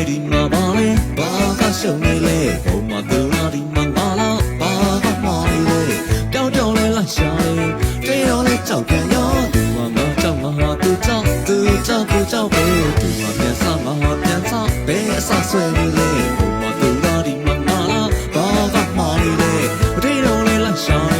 လေဒီမှာပါလေဘာကရှုံနေလဲဘုံမသူလာဒီမှာပါလားဘာကမော်နေလဲတောင်းတောင်းလဲလာရှာလေတွေ့တော့လဲကြောက်ပြန်ရောသူမမကြောက်ငါဟာသူကြောက်သူကြောက်ကိုကြောက်ပဲသူမပြန်စားငါဟာပြန်စားဘယ်အဆဆွဲနေလဲဘုံမသူလာဒီမှာပါလားဘာကမော်နေလဲတွေ့တော့လဲလာရှာလေ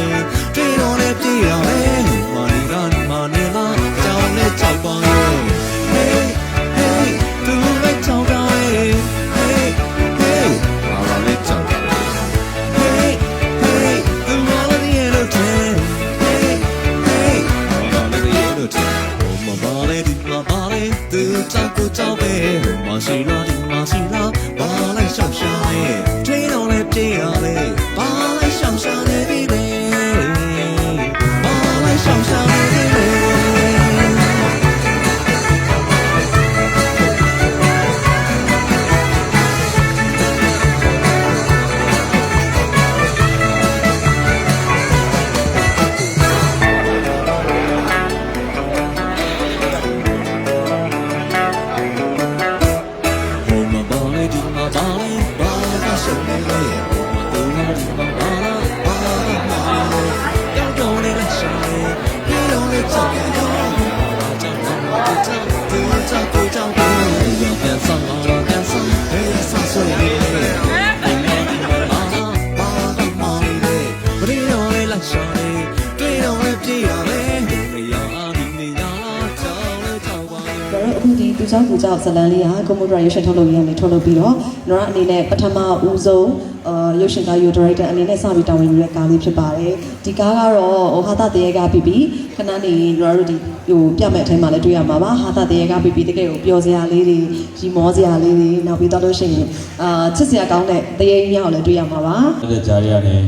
သူကြောင့်သူကြောင့်ဇလန်လေးကကွန်ပျူတာရုပ်ရှင်ထုတ်လုပ်ရေးကနေထုတ်လုပ်ပြီးတော့ကျွန်တော်အနေနဲ့ပထမဦးဆုံးအာရုပ်ရှင်ကားယူဒါရိုက်တာအနေနဲ့စပြီးတာဝန်ယူရတဲ့ကားလေးဖြစ်ပါတယ်ဒီကားကတော့ဟိုဟာသတရေကပြပြီးခဏနေကျွန်တော်တို့ဒီဟိုပြမဲ့အထဲမှာလည်းတွေ့ရမှာပါဟာသတရေကပြပြီးတကယ်ကိုပျော်စရာလေးတွေရီမောစရာလေးတွေနောက်ပြီးတော့လို့ရှိရင်အာချစ်စရာကောင်းတဲ့တရေကြီးများကိုလည်းတွေ့ရမှာပါအဲ့ဒါကြားရရတယ်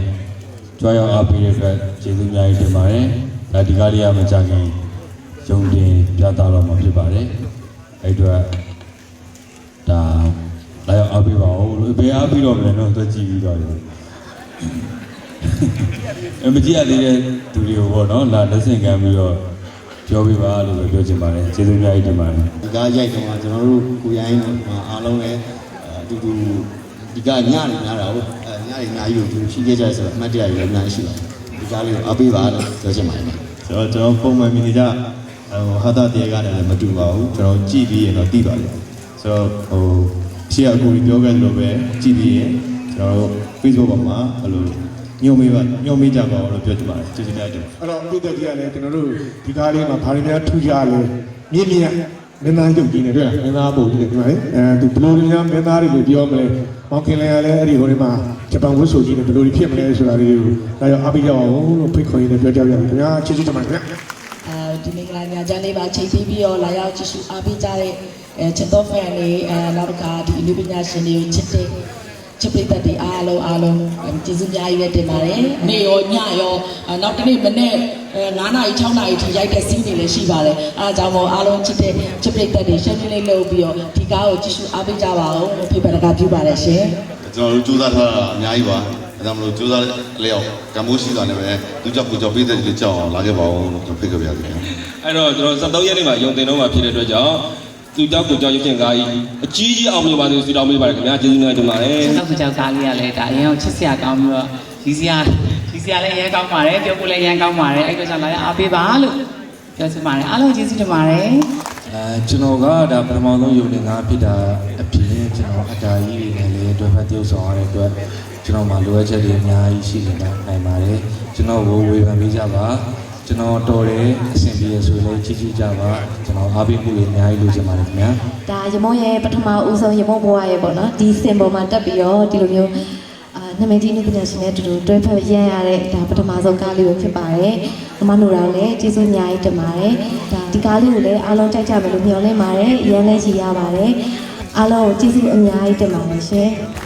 ကြွားရောက်အားပေးတဲ့အတွက်ကျေးဇူးအများကြီးတင်ပါတယ်ဒါဒီကားလေးကမကြခင်ရုံတင်ပြသတော့မှာဖြစ်ပါတယ် အဲ့အတွက်ဒါလာရောက်အားပေးပါဦးလို့ဘယ်အားပေးတော့မလဲတော့သူကြည့်ပြီးတော့တယ်။အမကြည့်ရသေးတဲ့သူတွေကိုပေါ့နော်လာလက်ဆင့်ကမ်းပြီးတော့ပြောပြပါလို့ပဲပြောချင်ပါတယ်ကျေးဇူးအများကြီးတင်ပါတယ်ဒီကားရိုက်တော့ကျွန်တော်တို့ကိုရိုင်းတို့အားလုံးလည်းအတူတူဒီကားညနေများတာဟုတ်အဲညနေများကြီးကိုသူရှိခဲ့ကြဆိုတော့အမှတ်တရတွေလည်းအများကြီးရှိပါတယ်ဒီကားလေးကိုအားပေးပါလို့ပြောချင်ပါတယ်ဆိုတော့ကျွန်တော်ပုံမှန်မြင်နေကြ ဟိုဟာတာတရားကလည်းမတူပါဘူးကျွန်တော်ကြည့်ပြီးရင်တော့သိပါလိမ့်မယ်ဆိုတော့ဟိုရှေ့အခုပြောခဲ့သလိုပဲကြည့်ပြီးရင်ကျွန်တော်တို့ Facebook ပေါ်မှာအဲ့လိုညှို့မေးပါညှို့မေးကြပါဦးလို့ပြောချင်ပါတယ်ကျေးဇူးများတင်ပါတယ်အဲ့တော့ပြည်သက်ကြီးကလည်းကျွန်တော်တို့ဒီကားလေးမှာဘာတွေများထူးခြားလဲမြင့်မြတ်မင်းသားရုပ်ကြီးနေတွေ့လားမင်းသားပုံကြီးနေဒီမှာလေအဲသူဘယ်လိုများမင်းသားတွေလို့ပြောမလဲမောင်ခင်လည်းလည်းအဲ့ဒီဟိုဒီမှာဂျပန်ဝတ်ဆိုကြီးနေဘယ်လိုဖြစ်မလဲဆိုတာလေးကိုဒါကြောင့်အားပေးကြအောင်လို့ဖိတ်ခေါ်ရင်းနဲ့ပြောကြရအောင်ခင်ဗျာကျေးဇူးတင်ပါတယ်ခင်ဗျာအဲ ဒီမင်္ဂလာညချမ်းလေးပါချိန်ပြီးပြီးတော့လာရောက်ကြည့်ရှုအားပေးကြတဲ့အဲချစ်တော်ဖန်တွေအဲနောက်တစ်ခါဒီအနုပညာရှင်တွေကိုချစ်တဲ့ချစ်ပိတ်သက်တွေအားလုံးအားလုံးကျေးဇူးများကြီးပဲတင်ပါတယ်။နေ့ရောညရောအဲနောက်တစ်နေ့မနေ့အဲ9နာရီ6နာရီထိရိုက်တဲ့စီးနေလည်းရှိပါတယ်။အဲဒါကြောင့်မို့အားလုံးချစ်တဲ့ချစ်ပိတ်သက်တွေရှင်းရှင်းလေးလုပ်ပြီးတော့ဒီကားကိုကြည့်ရှုအားပေးကြပါဦးလို့ဖိတ်ပါတကားပြုပါတယ်ရှင်။ကျွန်တော်တို့စူးစမ်းထားတာအများကြီးပါ အဲဒါမလို့စူးစမ်းလျောက်ကံမိုးရှိတာနဲ့ပဲသူကြောက်ကိုကြောက်ပေးတဲ့လူကြောက်အောင်လာခဲ့ပါဦးလို့ကျွန်တော်ဖိတ်ခဲ့ပါရစေခင်ဗျာအဲ့တော့ကျွန်တော်73ရက်နေ့မှာယုံတင်တော့မှာဖြစ်တဲ့အတွက်ကြောင့်သူကြောက်ကိုကြောက်ရုပ်ရှင်ကားကြီးအကြီးကြီးအောင်မြင်ပါစေဆုတောင်းပေးပါတယ်ခင်ဗျာကျေးဇူးများတင်ပါတယ်နောက်တစ်ကြောက်ကားလေးကလည်းဒါအရင်ကချစ်စရာကောင်းပြီးတော့ရီစရာရီစရာလည်းအရင်ကောင်းပါတယ်ပြောဖို့လည်းအရင်ကောင်းပါတယ်အဲ့တော့ကြောင့်လာရအားပေးပါလို့ပြောချင်ပါတယ်အားလုံးကျေးဇူးတင်ပါတယ်အဲကျွန်တော်ကဒါပထမဆုံးယုံနေတာဖြစ်တာအပြင်ကျွန်တော်အတားကြီးတွေနဲ့လည်းတွဲဖက် tiêu ဆောင်ရတဲ့အတွက် ကျွန်တော်မှလိုအပ်ချက်တွေအများကြီးရှိနေတာနိုင်ပါတယ်ကျွန်တော်ကိုဝေဖန်ပေးကြပါကျွန်တော်တော်တယ်အဆင်ပြေရဆိုလည်းကြည့်ကြည့်ကြပါကျွန်တော်အားပေးမှုတွေအများကြီးလိုချင်ပါတယ်ခင်ဗျာဒါရမုံရဲ့ပထမဦးဆုံးရမုံဘွားရဲ့ပေါ့နော်ဒီစင်ပေါ်မှာတက်ပြီးတော့ဒီလိုမျိုးအာနာမည်ကြီးနေပညာရှင်နဲ့အတူတူတွဲဖက်ရန်ရတဲ့ဒါပထမဆုံးကားလေးပဲဖြစ်ပါတယ်။အမနိုရာလည်းကျေးဇူးအများကြီးတင်ပါတယ်။ဒါဒီကားလေးကိုလည်းအားလုံးကြိုက်ကြမယ်လို့မျှော်လင့်ပါတယ်။ရန်လည်းရည်ရပါတယ်။အားလုံးကိုကျေးဇူးအများကြီးတင်ပါတယ်ရှင်။